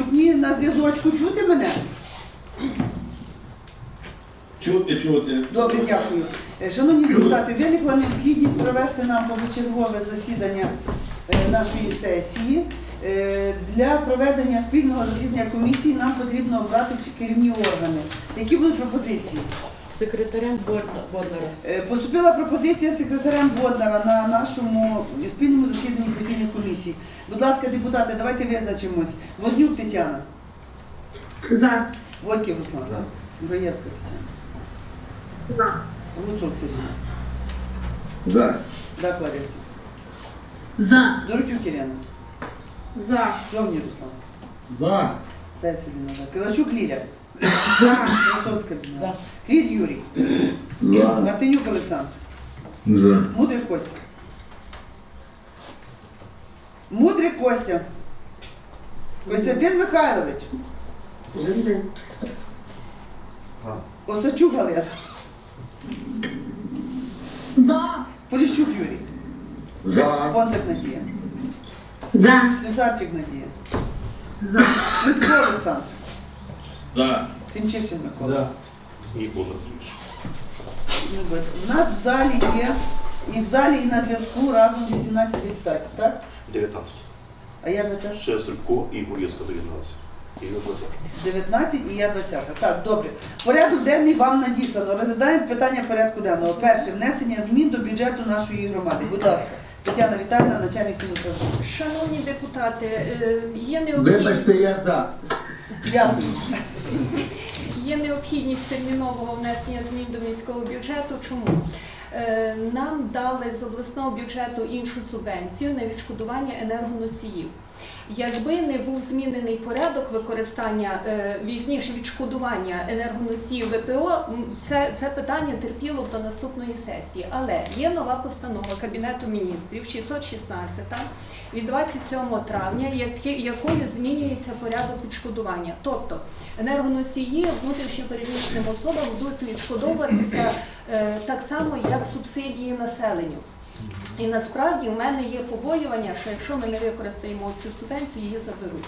присутні на зв'язочку. Чути мене? Чути, чути. Добре, дякую. Е, Шановні депутати, виникла необхідність провести нам позачергове засідання е, нашої сесії. Е, Для проведення спільного засідання комісії нам потрібно обрати керівні органи. Які будуть пропозиції? Секретарем Бод- Боднара. Е, Поступила пропозиція секретарем Боднара на нашому спільному засіданні постійної комісії. Будь ласка, депутати, давайте визначимось. Вознюк Тетяна, За. Войків Руслан, Броєвська Тетяна, За. Гуцул Сергій, За. Дак Лариса, За. Доротюк Ірина, За. Жовні Руслан, За. Це Селіна, да. Килачук Ліля, За. Красовська Людмила, Кріль Юрій, За. Мартинюк Олександр, За. Мудрик Костя. Мудрик Костя. Костянтин Михайлович. Осачук Галина. За. Поліщук Юрій. За. Понцик Надія. За. Слюсарчик Надія. За. Швидко Олександр. За. Тимчишин Микола. Ніколи слідчий. Ну, У нас в залі є, і в залі, і на зв'язку разом 18 депутатів, так? 19. А я 20. Ще Стрибко і Гурєвська 19. І на 20. 19 і я 20. Так, добре. Порядок денний вам надіслано. Розглядаємо питання порядку денного. Перше, внесення змін до бюджету нашої громади. Будь ласка, Тетяна Віталіївна, начальник фінуправління. Шановні депутати, е, є необхідність, Вибачте, я за. Дякую. Є необхідність термінового внесення змін до міського бюджету. Чому? Е, Нам дали з обласного бюджету іншу субвенцію на відшкодування енергоносіїв. Якби не був змінений порядок використання, е, вірніше відшкодування енергоносіїв ВПО, це, це питання терпіло б до наступної сесії. Але є нова постанова Кабінету міністрів 616 від 27 травня, якою змінюється порядок відшкодування. Тобто енергоносії внутрішньопереміщеним особам будуть відшкодовуватися е, так само, як субсидії населенню. І насправді в мене є побоювання, що якщо ми не використаємо цю субвенцію, її заберуть.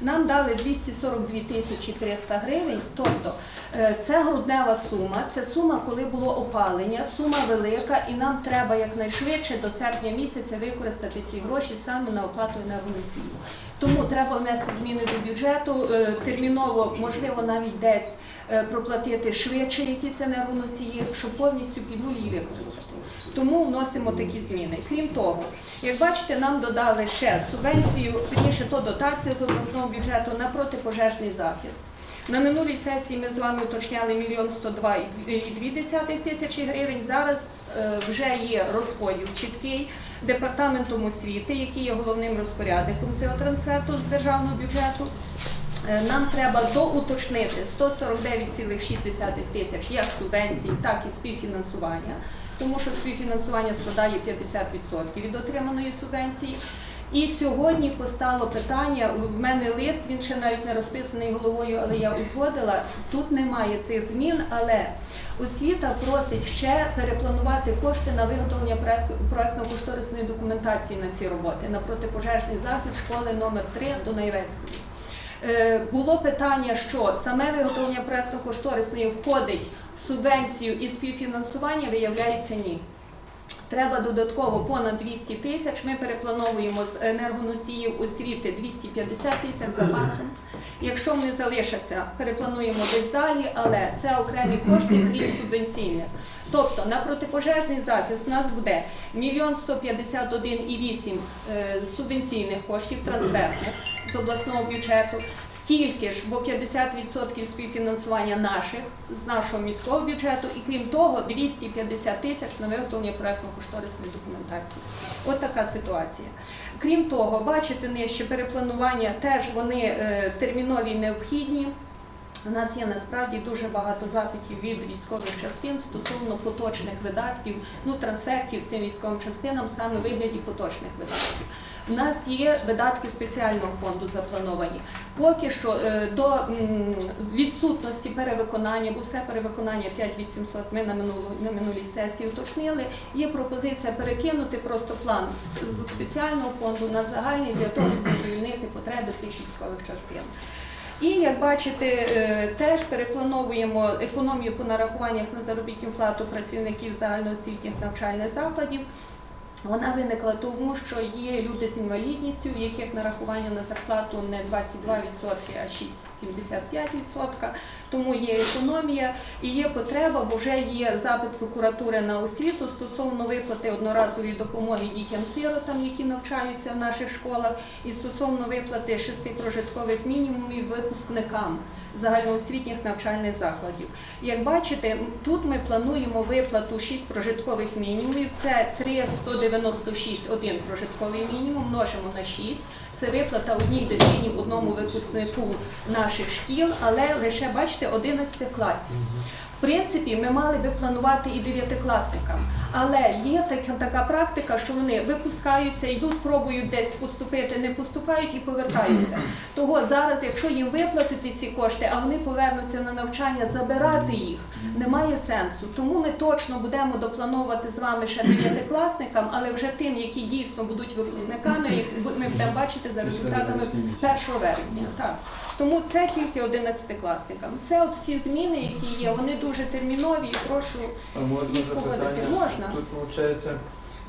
Нам дали 242 тисячі 300 гривень, тобто е, це груднева сума, це сума, коли було опалення, сума велика, і нам треба якнайшвидше до серпня місяця використати ці гроші саме на оплату енергоносію. Тому треба внести зміни до бюджету, е, терміново, можливо, навіть десь проплатити швидше якісь енергоносії, щоб повністю її використати. Тому вносимо такі зміни. Крім того, як бачите, нам додали ще субвенцію, вірніше то дотація з обласного бюджету на протипожежний захист. На минулій сесії ми з вами уточняли мільйон 102 і 2 тисячі гривень. Зараз е, вже є розподіл чіткий департаментом освіти, який є головним розпорядником цього трансферту з державного бюджету. Е, Нам треба доуточнити 149,6 тисяч як субвенцій, так і співфінансування, тому що співфінансування складає 50% від отриманої субвенції. І сьогодні постало питання, в мене лист, він ще навіть не розписаний головою, але я узгодила. Тут немає цих змін, але освіта просить ще перепланувати кошти на виготовлення проект- проектно-кошторисної документації на ці роботи, на протипожежний захист школи номер 3 Дунаєвецької. Е, Було питання, що саме виготовлення проектно-кошторисної входить в субвенцію і співфінансування, виявляється ні. Треба додатково понад 200 тисяч. Ми переплановуємо з енергоносіїв освіти 250 тисяч запасом. Якщо вони залишаться, переплануємо десь далі, але це окремі кошти, крім субвенційних. Тобто на протипожежний захист у нас буде 1 151,8 е, субвенційних коштів трансферних обласного бюджету, стільки ж, бо 50% співфінансування наших з нашого міського бюджету, і крім того, 250 тисяч на виготовлення проектно-кошторисної документації. От така ситуація. Крім того, бачите нижче перепланування теж вони е, термінові необхідні. У нас є насправді дуже багато запитів від військових частин стосовно поточних видатків, ну трансфертів цим військовим частинам саме в вигляді поточних видатків. У нас є видатки спеціального фонду заплановані. Поки що е, до відсутності перевиконання, бо все перевиконання 5800 ми на минулу на минулій сесії уточнили. Є пропозиція перекинути просто план з спеціального фонду на загальний для того, щоб задовольнити потреби цих військових частин. І як бачите, е, теж переплановуємо економію по нарахуваннях на заробітну плату працівників загальноосвітніх навчальних закладів. Вона виникла тому, що є люди з інвалідністю, в яких нарахування на зарплату не 22%, а 6,75%. Тому є економія і є потреба, бо вже є запит прокуратури на освіту стосовно виплати одноразової допомоги дітям-сиротам, які навчаються в наших школах, і стосовно виплати шести прожиткових мінімумів випускникам загальноосвітніх навчальних закладів. Як бачите, тут ми плануємо виплату шість прожиткових мінімумів. Це 3,190 96,1 прожитковий мінімум, множимо на 6. Це виплата одній дитині, одному випускнику наших шкіл, але лише бачите 11 класів. В принципі, ми мали би планувати і дев'ятикласникам, але є така, така практика, що вони випускаються, йдуть, пробують десь поступити, не поступають і повертаються. Того зараз, якщо їм виплатити ці кошти, а вони повернуться на навчання, забирати їх немає сенсу. Тому ми точно будемо доплановувати з вами ще дев'ятикласникам, але вже тим, які дійсно будуть випускниками, їх ми будемо бачити за результатами 1 вересня. Так. Тому це тільки 11-класникам. Це от всі зміни, які є, вони дуже термінові і прошу Їх погодити можна. Тут виходить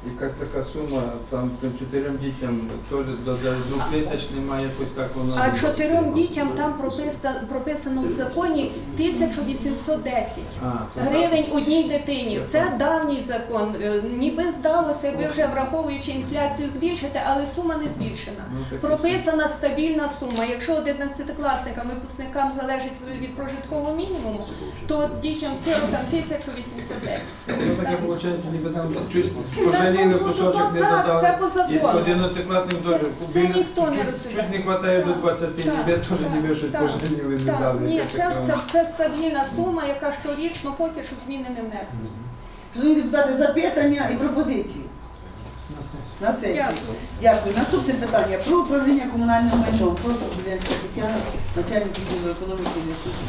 якась така сума, там тим чотирьом дітям теж до до двох тисяч немає якось так воно. А чотирьом дітям там прописано, прописано в законі 1810 А, то гривень одній дитині. Це давній закон. Е, Ніби здалося, ви вже враховуючи інфляцію збільшите, але сума не збільшена. Ну, так і Прописана стабільна сума. Якщо 11-класникам, випускникам залежить від прожиткового мінімуму, то дітям сиротам 1810. Ну, таке виходить, ніби там щось Ну, кусочок не додали. це по І закону. 11-класник теж це біля- ніхто не чуть- розуміє. Чуть не вистачає до 20, так, ніде теж так, ніби щось так, не Так, дали. ні, це, це, це стабільна сума, яка щорічно поки що зміни не внесені. Шановні депутати, запитання і пропозиції на сесії. Дякую. Дякую. Наступне питання про управління комунальним майном. Прошу, Білянська Тетяна, начальник відділу економіки і інвестицій.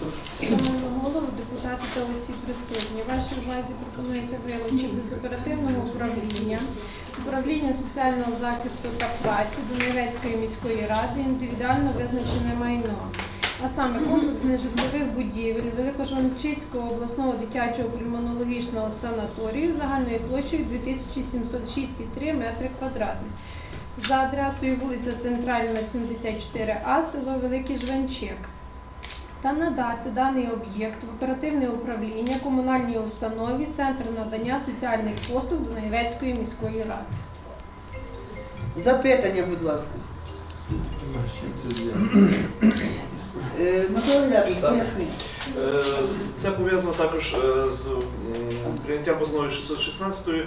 Прошу. Шановні голову, депутати та усі присутні. Вашій увазі пропонується вилучити з оперативного управління управління соціального захисту та праці Донецької міської ради індивідуально визначене майно. А саме комплекс нежитлових будівель Великожванчицького обласного дитячого пульмонологічного санаторію загальною площею 2706,3 метри квадратних за адресою вулиця Центральна, 74А, село Великий Жванчик та надати даний об'єкт в оперативне управління комунальній установі Центр надання соціальних послуг Донецької міської ради. Запитання, будь ласка. Е, Микола. Е, Це пов'язано також е, з прийняттям постанови 616, е,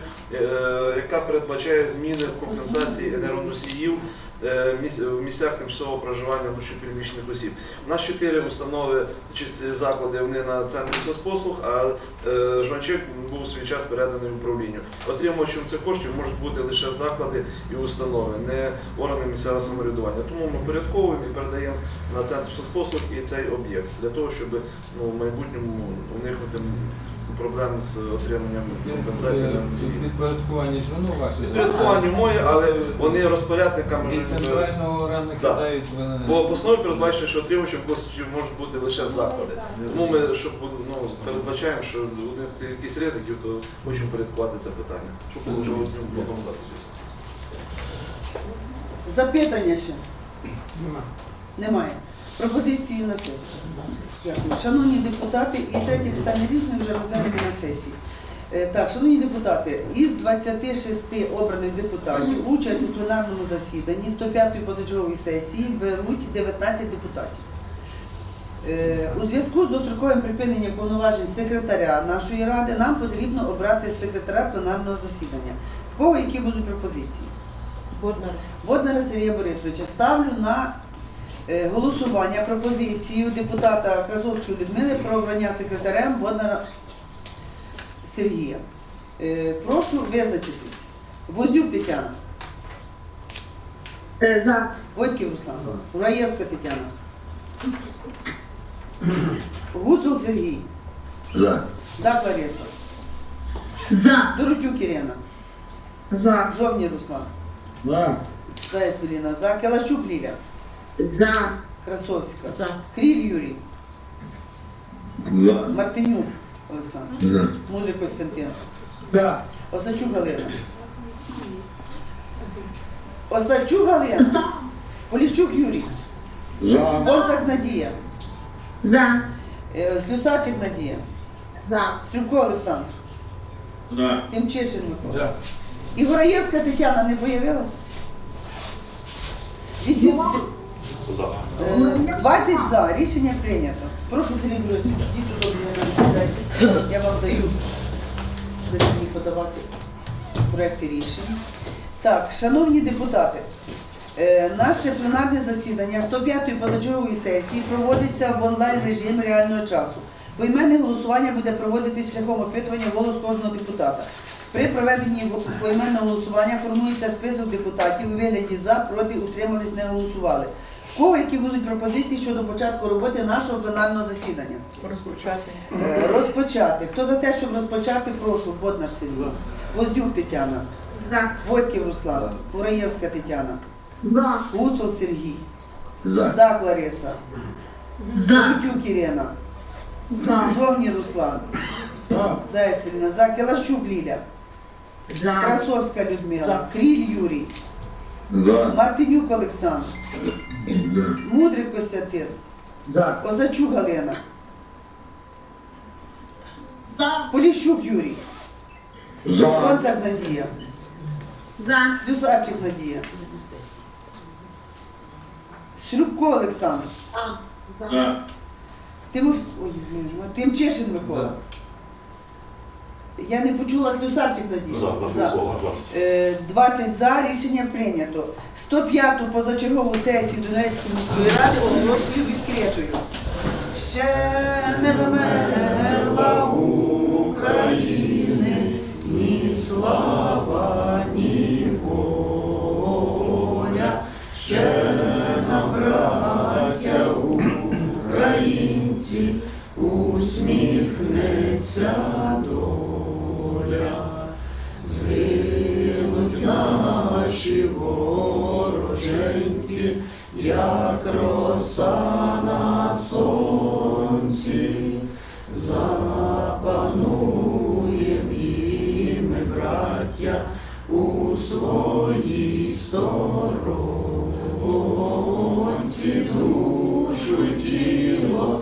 яка передбачає зміни в компенсації енергоносіїв в місцях тимчасового проживання внутрішньопереміщених осіб. У нас чотири установи чи заклади вони на центрі соцпослуг, а е, Жванчик був свій час переданий управлінню. Отримувачем цих коштів можуть бути лише заклади і установи, не органи місцевого самоврядування. Тому ми порядковуємо і передаємо на центр соцпослуг і цей об'єкт для того, щоб ну, в майбутньому уникнути проблем з отриманням компенсації на носії. Підпорядкування ж воно ваше. Підпорядкування моє, але вони розпорядниками Від вже центрального органу Да. кидають вони. Бо по основі передбачено, що отримувачем коштів можуть бути лише заклади. Тому ми, щоб ну, передбачаємо, що у них якісь ризики, то хочемо порядкувати це питання. Щоб було вже в одному записі. Запитання ще? Нема. Немає. Пропозиції на сесію. Дякую. Шановні депутати, і третє питання різне вже розглянемо на сесії. Е, Так, шановні депутати, із 26 обраних депутатів участь у пленарному засіданні 105-ї позачергової сесії беруть 19 депутатів. Е, У зв'язку з достроковим припиненням повноважень секретаря нашої ради нам потрібно обрати секретаря пленарного засідання. В кого які будуть пропозиції? Боднар. Сергія Борисовича ставлю на Голосування пропозицію депутата Красовської Людмили про обрання секретарем Боднара Сергія. Е, Прошу визначитись. Вознюк Тетяна, Е, За. Войтків Руслан, Ураєвська Тетяна, Гуцул Сергій, За. Дак Лариса, За. Доротюк Ірина, За. Жовні Руслан, За. Заєць Еліна, За, Келащук Ліля, За. Красовська, За. Крів Юрій, За. Мартинюк Олександр, За. Мудрий Костянтин, За. Осадчук Галина. Осадчук Галина. Поліщук Юрій. За. Бонцак Надія. За. Е, Слюсачик Надія. За. Стрюко Олександр. За. Тимчишин Микола. Да. І Гораєвська Тетяна не появилась? Вісім... За. Е, 20 за. Рішення прийнято. Прошу сідайте. Я вам даю мені подавати проекти рішень. Так, шановні депутати, е, наше пленарне засідання 105-ї позачергової сесії проводиться в онлайн режимі реального часу. Поіменне голосування буде проводитись шляхом опитування голос кожного депутата. При проведенні поіменного голосування формується список депутатів у вигляді за, проти, утримались, не голосували. В кого які будуть пропозиції щодо початку роботи нашого пленарного засідання? Розпочати. Е, Розпочати. Хто за те, щоб розпочати, прошу. Боднар Сергій. Воздюк Тетяна. За. Войтків Руслан. Кураєвська Тетяна. За. Гуцул Сергій. За. Дак Лариса. За. Лютюк Ірина. За. Жовні Руслан. За. Заєць Ірина. За Келащук Ліля. За. Красовська Людмила. За. Кріль Юрій. За. Мартинюк Олександр. За. Мудрий Костянтин. За. Осачук Галина. За. Поліщук Юрій. За. Концак Надія. За. Слюсарчик Надія. Срюбко Олександр. За. Євгеній, Тимчишин Микола. Я не почула Слюсарчик Надія. За. Е, 20 за, рішення прийнято. 105-ту позачергову сесію Донецької міської ради оголошую відкритою. Ще не вмерла України ні слава, ні воля. Ще нам, браття українці, усміхнеться доля. Згинуть наші вороженьки, як роса на сонці, запануєм і ми, браття, у своїй сторонці душу тіло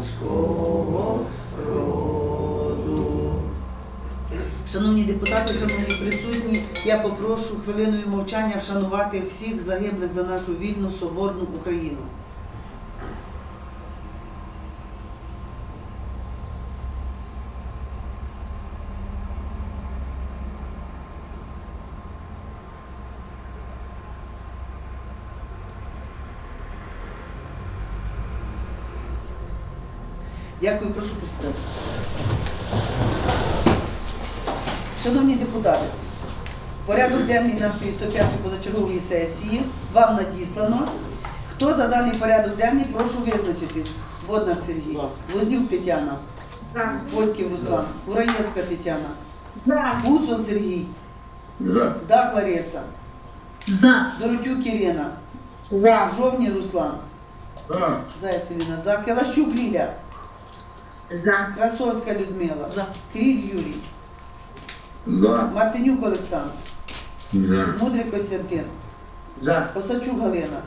козацького роду. Шановні депутати, шановні присутні, я попрошу хвилиною мовчання вшанувати всіх загиблих за нашу вільну соборну Україну. Дякую, прошу присідати. Шановні депутати, порядок денний нашої 105-ї позачергової сесії вам надіслано. Хто за даний порядок денний, прошу визначитись. Воднар Сергій, Вознюк Тетяна, За. Войтків Руслан, Ураєвська Тетяна. Гусун Сергій, Дак Лариса. Доротюк Ірина. Жовні Руслан, За. Заяць За, Келащук Ліля, За. Красовська Людмила, За. Кріль Юрій, За. Мартинюк Олександр, За. Мудрик Костянтин, За. Осадчук Галина,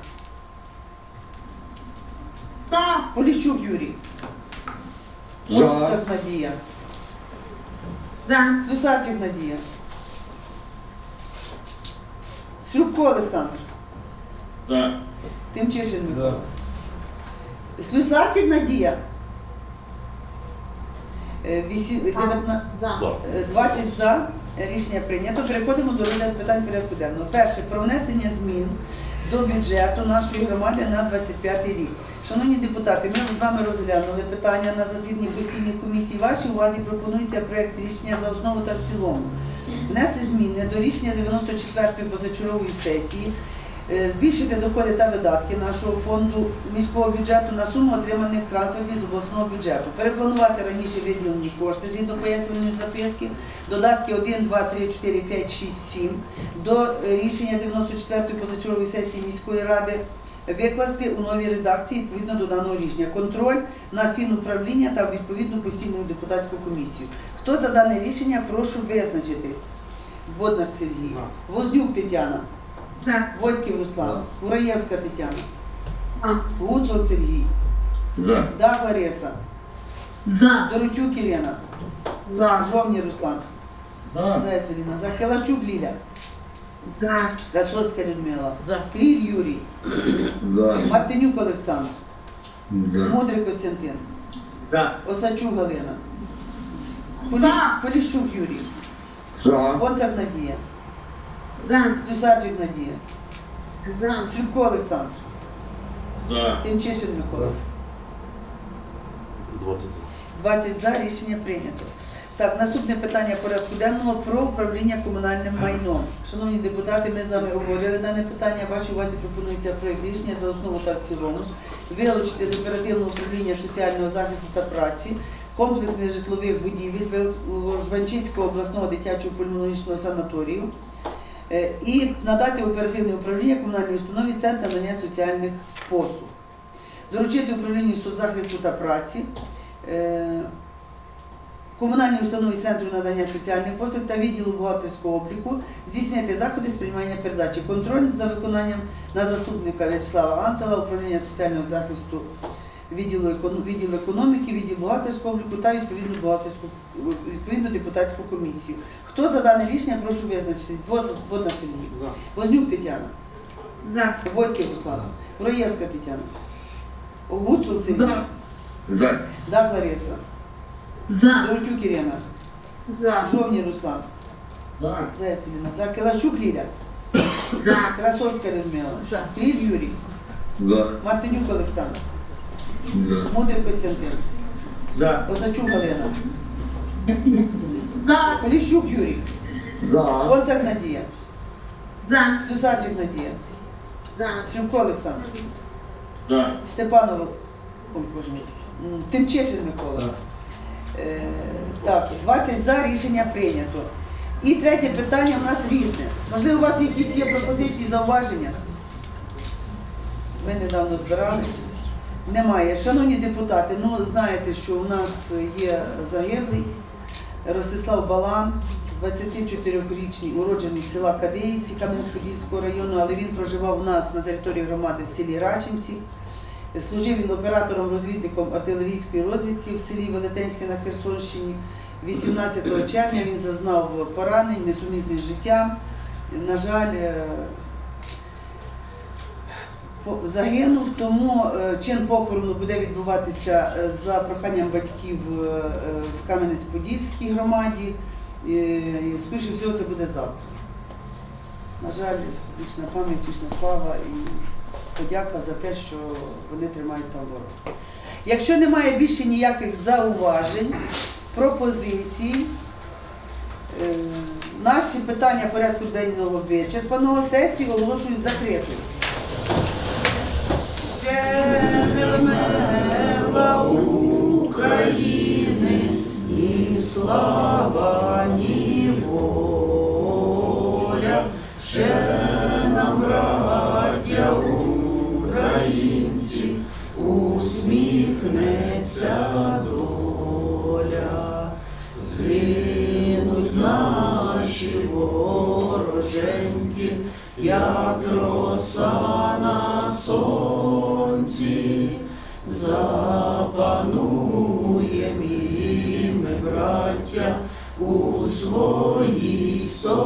За. Поліщук Юрій, За. Оцак Надія, За. Слюсарчик Надія, Срубко Олександр, За. Тимчишин. Микола. Слюсарчик Надія. Е, вісі- дев'ятна- За. е, 20 за. Рішення прийнято. Переходимо до розгляду питань порядку денного. Перше про внесення змін до бюджету нашої громади на 25 рік. Шановні депутати, ми з вами розглянули питання на засіданні постійних комісій. Вашій увазі пропонується проект рішення за основу та в цілому. Внести зміни до рішення 94-ї позачергової сесії, збільшити доходи та видатки нашого фонду міського бюджету на суму отриманих трансфертів з обласного бюджету, перепланувати раніше виділені кошти згідно пояснювальної записки, додатки 1, 2, 3, 4, 5, 6, 7 до е, рішення 94-ї позачергової сесії міської ради викласти у новій редакції відповідно до даного рішення. Контроль на фінуправління та відповідну постійну депутатську комісію. Хто за дане рішення, прошу визначитись. Боднар Сергій, Вознюк Тетяна, За. Войтків Руслан, Ураєвська Тетяна, За. Гуцул Сергій, За. Дак Лариса, За. Доротюк Ірина, За. Жовні Руслан, За. Заяць Веліна, Закелачук Ліля, За. Красовська Людмила, За. Кріль Юрій, За. Мартинюк Олександр, За. Мудрий Костянтин, За. Осадчук Галина, Поліщ, Поліщук Юрій, За. Боцак Надія, За. Слюсарчик Надія, За. Сюрко Олександр, За. Тимчишин Микола. 20 20 за рішення прийнято. Так, наступне питання порядку денного про управління комунальним майном. Шановні депутати, ми з вами обговорили дане питання. Вашій увазі пропонується проєкт рішення за основу та в цілому. Вилучити з оперативного управління соціального захисту та праці комплексних житлових будівель Жванчицького обласного дитячого пульмонологічного санаторію і надати оперативне управління комунальній установі Центр надання соціальних послуг. Доручити управлінню соцзахисту та праці е, комунальній установі Центру надання соціальних послуг та відділу бухгалтерського обліку здійснити заходи з приймання передачі. Контроль за виконанням на заступника В'ячеслава Антала, управління соціального захисту відділу, відділу економіки, відділ бухгалтерського обліку та відповідну бухгалтерську відповідну депутатську комісію. Хто за дане рішення, прошу визначитись. Бодна Сергій. Вознюк Тетяна. За. Войтків Руслана. Роєвська Тетяна. Гуцул Сергій. За. За. Дак Лариса. За. Доротюк Ірина. За. Жовні Руслан. За. Заяць Ліна. Закилащук Ліля. За. Красовська Людмила. За. Кріль Юрій. За. Мартинюк Олександр. За. Мудрий Костянтин. За. Осачук Галина. За. Поліщук Юрій. За. Оцак Надія. За. Дусачик Надія. За. Шумко Олександр. За. Степанов. Ой, Боже мій. М, Тимчишин Микола. Е, так, 20 за рішення прийнято. І третє питання у нас різне. Можливо, у вас якісь є пропозиції, зауваження? Ми недавно збиралися. Немає. Шановні депутати, ну знаєте, що у нас є загиблий Ростислав Балан, 24-річний уроджений села Кадиївці Кам'янськ-Подільського району, але він проживав у нас на території громади в селі Рачинці. Служив він оператором-розвідником артилерійської розвідки в селі Велетенське на Херсонщині. 18 червня він зазнав поранень, несумісних з життям. На жаль, е, загинув, тому е, чин похорону буде відбуватися е, за проханням батьків е, в Кам'янець-Подільській громаді. Скоріше всього, це буде завтра. На жаль, вічна пам'ять, вічна слава і подяка за те, що вони тримають там ворог. Якщо немає більше ніяких зауважень, пропозицій, наші питання порядку денного вичерпаного, сесію оголошують закритою. України. І слава, запануєм і ми, браття, у своїй сто.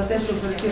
até jogando aqui